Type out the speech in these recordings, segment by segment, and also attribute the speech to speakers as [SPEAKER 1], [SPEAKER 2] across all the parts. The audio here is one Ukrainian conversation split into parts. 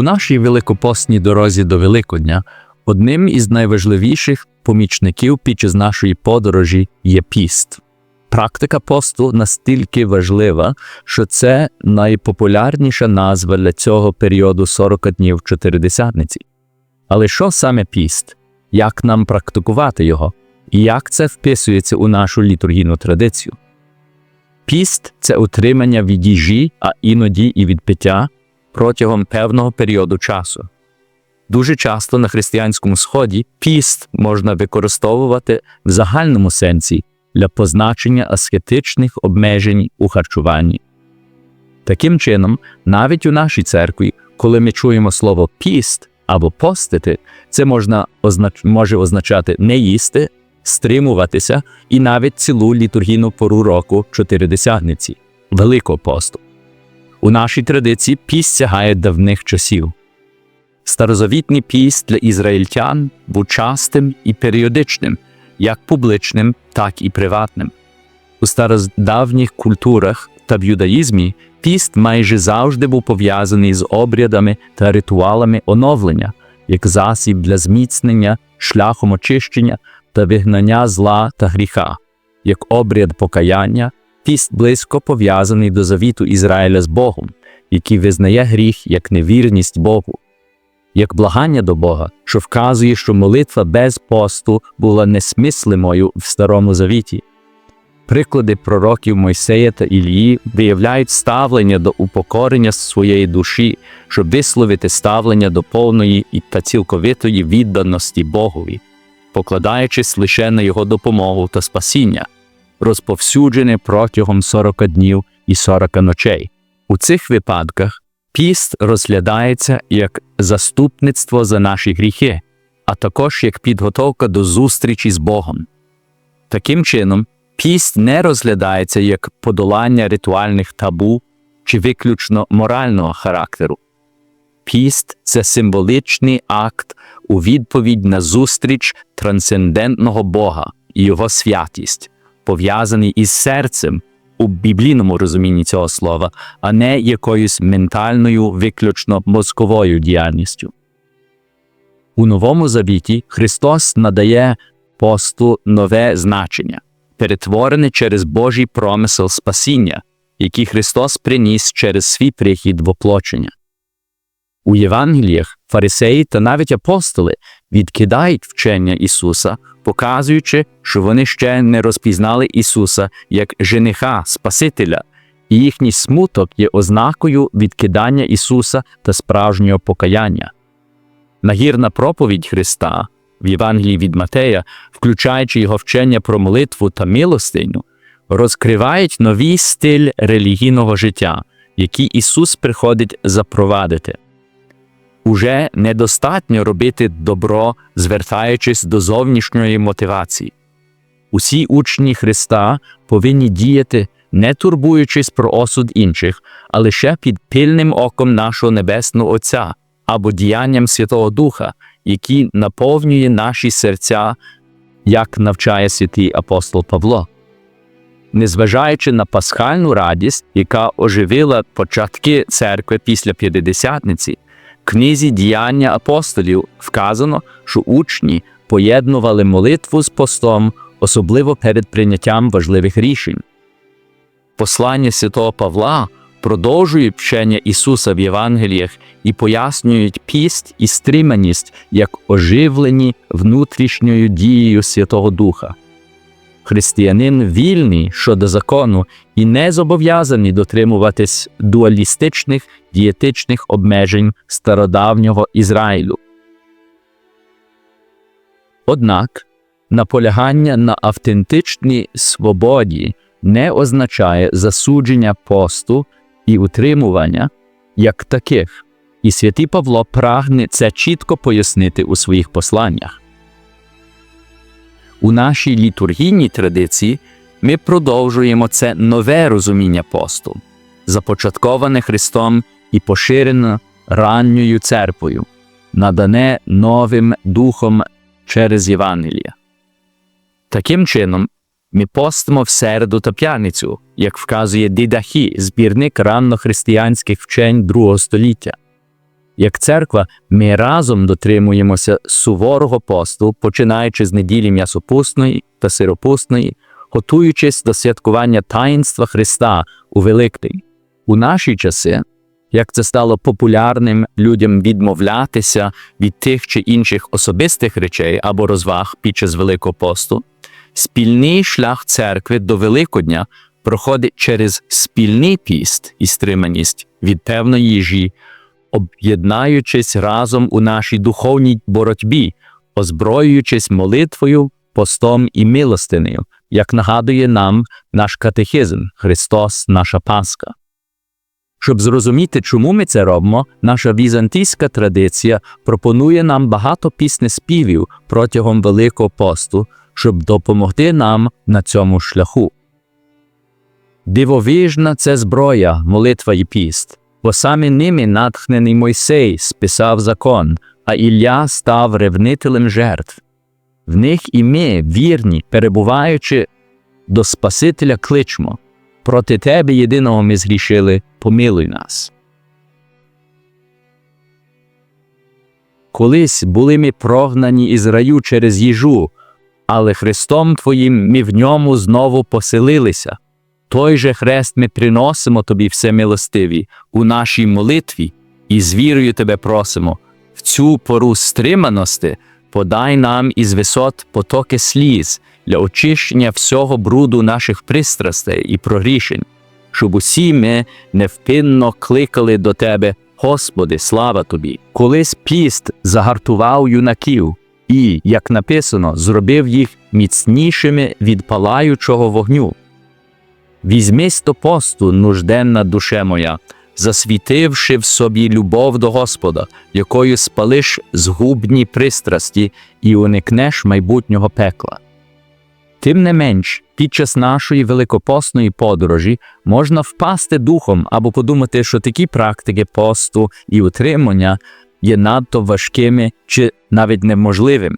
[SPEAKER 1] У нашій великопостній дорозі до Великодня одним із найважливіших помічників під час нашої подорожі є піст. Практика посту настільки важлива, що це найпопулярніша назва для цього періоду 40 днів чотиридесятниці. Але що саме піст? Як нам практикувати його? І як це вписується у нашу літургійну традицію? Піст це утримання від їжі, а іноді і від пиття протягом певного періоду часу. Дуже часто на християнському сході піст можна використовувати в загальному сенсі для позначення аскетичних обмежень у харчуванні. Таким чином, навіть у нашій церкві, коли ми чуємо слово піст або постити, це можна означ... може означати не їсти, стримуватися і навіть цілу літургійну пору року чотиридесятниці Великого посту. У нашій традиції піст сягає давних часів. Старозавітний піст для ізраїльтян був частим і періодичним, як публічним, так і приватним. У стародавніх культурах та в юдаїзмі піст майже завжди був пов'язаний з обрядами та ритуалами оновлення, як засіб для зміцнення, шляхом очищення та вигнання зла та гріха, як обряд покаяння, піст близько пов'язаний до завіту Ізраїля з Богом, який визнає гріх як невірність Богу, як благання до Бога, що вказує, що молитва без посту була несмислимою в Старому Завіті. Приклади пророків Мойсея та Ілії виявляють ставлення до упокорення своєї душі, щоб висловити ставлення до повної та цілковитої відданості Богові, покладаючись лише на його допомогу та спасіння, розповсюджене протягом 40 днів і 40 ночей. У цих випадках піст розглядається як заступництво за наші гріхи, а також як підготовка до зустрічі з Богом. Таким чином, піст не розглядається як подолання ритуальних табу чи виключно морального характеру. Піст це символичний акт у відповідь на зустріч трансцендентного Бога і Його святість, пов'язаний із серцем у біблійному розумінні цього слова, а не якоюсь ментальною, виключно мозковою діяльністю. У Новому Завіті Христос надає посту нове значення, перетворене через Божий промисел спасіння, який Христос приніс через свій прихід в оплочення. У Євангеліях фарисеї та навіть апостоли відкидають вчення Ісуса, показуючи, що вони ще не розпізнали Ісуса як жениха Спасителя, і їхній смуток є ознакою відкидання Ісуса та справжнього покаяння. Нагірна проповідь Христа в Євангелії від Матея, включаючи його вчення про молитву та милостиню, розкривають новий стиль релігійного життя, який Ісус приходить запровадити. Уже недостатньо робити добро, звертаючись до зовнішньої мотивації. Усі учні Христа повинні діяти, не турбуючись про осуд інших, а лише під пильним оком нашого Небесного Отця або діянням Святого Духа, який наповнює наші серця, як навчає святий апостол Павло. Незважаючи на пасхальну радість, яка оживила початки церкви після П'ятидесятниці, книзі діяння апостолів вказано, що учні поєднували молитву з постом, особливо перед прийняттям важливих рішень. Послання святого Павла продовжують вчення Ісуса в Євангеліях і пояснюють піст і стриманість як оживлені внутрішньою дією Святого Духа. Християнин вільний щодо закону і не зобов'язаний дотримуватись дуалістичних дієтичних обмежень стародавнього Ізраїлю. Однак наполягання на автентичній свободі не означає засудження посту і утримування як таких, і святий Павло прагне це чітко пояснити у своїх посланнях. У нашій літургійній традиції ми продовжуємо це нове розуміння посту, започатковане Христом і поширене ранньою церквою, надане новим духом через Євангелія. Таким чином, ми постимо в середу та п'яницю, як вказує Дидахі, збірник раннохристиянських вчень другого століття. Як церква, ми разом дотримуємося суворого посту, починаючи з неділі м'ясопусної та сиропусної, готуючись до святкування таїнства Христа у Великдень. У наші часи, як це стало популярним людям відмовлятися від тих чи інших особистих речей або розваг під час Великого посту, спільний шлях церкви до Великодня проходить через спільний піст і стриманість від певної їжі, об'єднаючись разом у нашій духовній боротьбі, озброюючись молитвою, постом і милостинею, як нагадує нам наш катехизм Христос, наша Пасха. Щоб зрозуміти, чому ми це робимо, наша візантійська традиція пропонує нам багато піснеспівів протягом Великого посту, щоб допомогти нам на цьому шляху. Дивовижна це зброя, молитва і піст, бо саме ними натхнений Мойсей списав закон, а Ілля став ревнителем жертв. В них і ми, вірні, перебуваючи до Спасителя, кличмо проти Тебе єдиного ми згрішили, помилуй нас. Колись були ми прогнані із раю через їжу, але Христом Твоїм ми в ньому знову поселилися. Той же хрест ми приносимо Тобі всемилостиві у нашій молитві і з вірою Тебе просимо. В цю пору стриманості подай нам із висот потоки сліз для очищення всього бруду наших пристрастей і прогрішень, щоб усі ми невпинно кликали до Тебе, Господи, слава Тобі. Колись піст загартував юнаків і, як написано, зробив їх міцнішими від палаючого вогню. Візьмись до посту, нужденна душе моя, засвітивши в собі любов до Господа, якою спалиш згубні пристрасті і уникнеш майбутнього пекла. Тим не менш, під час нашої великопосної подорожі можна впасти духом або подумати, що такі практики посту і утримання є надто важкими чи навіть неможливими.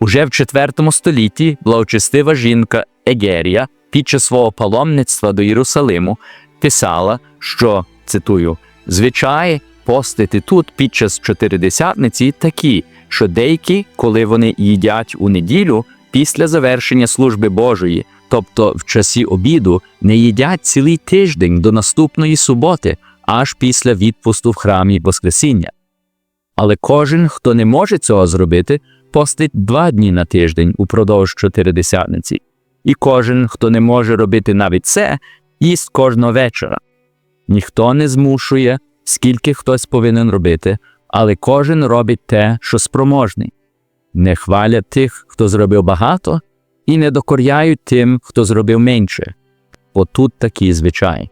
[SPEAKER 1] Уже в IV столітті благочестива жінка Егерія під час свого паломництва до Єрусалиму писала, що цитую, звичаї постити тут під час чотиридесятниці такі, що деякі, коли вони їдять у неділю після завершення служби Божої, тобто в часі обіду, не їдять цілий тиждень до наступної суботи, аж після відпусту в храмі Воскресіння. Але кожен, хто не може цього зробити, постить два дні на тиждень упродовж чотиридесятниці. І кожен, хто не може робити навіть це, їсть кожного вечора. Ніхто не змушує, скільки хтось повинен робити, але кожен робить те, що спроможний. Не хвалять тих, хто зробив багато, і не докоряють тим, хто зробив менше. Бо тут такі звичай.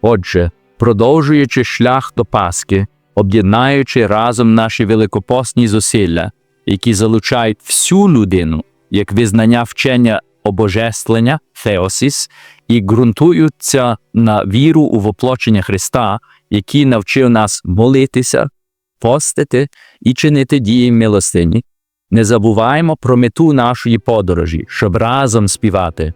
[SPEAKER 1] Отже, продовжуючи шлях до Пасхи, об'єднаючи разом наші великопосні зусилля, які залучають всю людину як визнання вчення обожествлення Феосіс, і ґрунтуються на віру у воплочення Христа, який навчив нас молитися, постити і чинити дії милостині. Не забуваємо про мету нашої подорожі, щоб разом співати.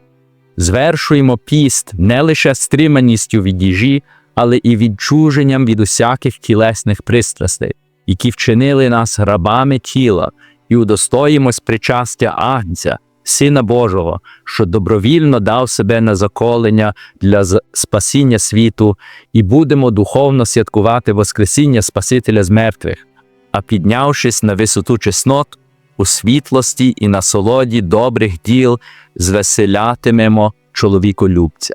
[SPEAKER 1] Звершуємо піст не лише стриманістю від їжі, але і відчуженням від усяких тілесних пристрастей, які вчинили нас рабами тіла, і удостоїмось причастя Агнця, Сина Божого, що добровільно дав себе на заколення для спасіння світу, і будемо духовно святкувати Воскресіння Спасителя з мертвих, а піднявшись на висоту чеснот, у світлості і насолоді добрих діл, звеселятимемо чоловіколюбця.